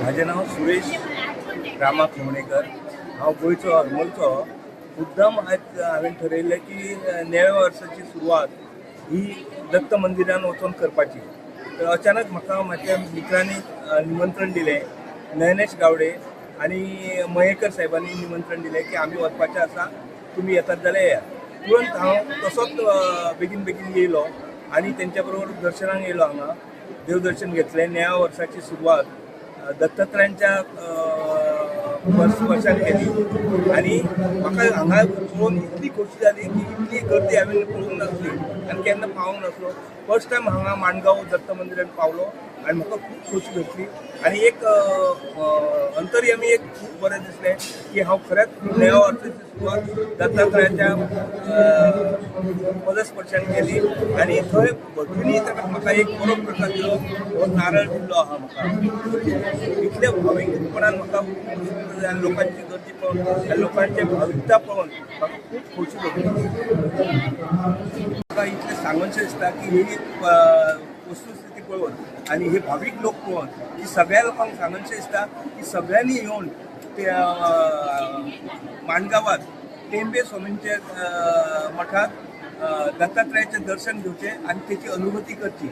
म्हाजें नांव सुरेश रामा खमणेकर. हांव गोंयचो हरमलचो मुद्दाम आयज हांवें ठरयलें की नव्या वर्साची सुरवात ही दत्त मंदिरान वचून करपाची. तर अचानक म्हाका म्हाज्या मित्रांनी निमंत्रण दिलें नयनेश गावडे आनी मयेकर साहेबांनी निमंत्रण दिलें की आमी वचपाचे आसा तुमी येतात जाल्यार येया तुरंत हांव तसोच बेगीन बेगीन येयलो आनी तेंच्या बरोबर दर्शनाक येयलो हांगा. देवदर्शन घेतलें नव्या वर्साची सुरवात. दत्तात्रयांच्या अ, वर्षान केली आनी म्हाका हांगा पळोवन इतली खोशी जाली की इतली गर्दी हांवें पळोवंक नासली आनी केन्ना पावूंक नासलो. फर्स्ट टायम हांगा माणगांव दत्त मंदिरान पावलो आनी म्हाका खूब खोशी भोगली आनी एक अ, अंतर्यामी एक खूब बरें दिसलें की हांव खरेंच नव्या वर्साची सुरवात दत्तात्रयाच्या पदस्पर्शान केली आनी थंय भटुनी ताका म्हाका एक बरो प्रसाद दिलो हो नारळ दिल्लो आहा म्हाका इतले भावीकपणान म्हाका आनी लोकांची गर्दी पळोवन आनी लोकांचे भाविकता पळोवन म्हाका खूब खोशी भोगली म्हाका इतलें सांगनशें दिसता की ही वस्तुस्थिती पळोवन आनी हे भावीक लोक पळोवन की सगळ्या लोकांक सांगनशें दिसता की सगळ्यांनी येवन त्या माणगावात टेंबे स्वामींच्या मठात दत्तात्रयाचे दर्शन घेवचे आणि तेची अनुभूती करची.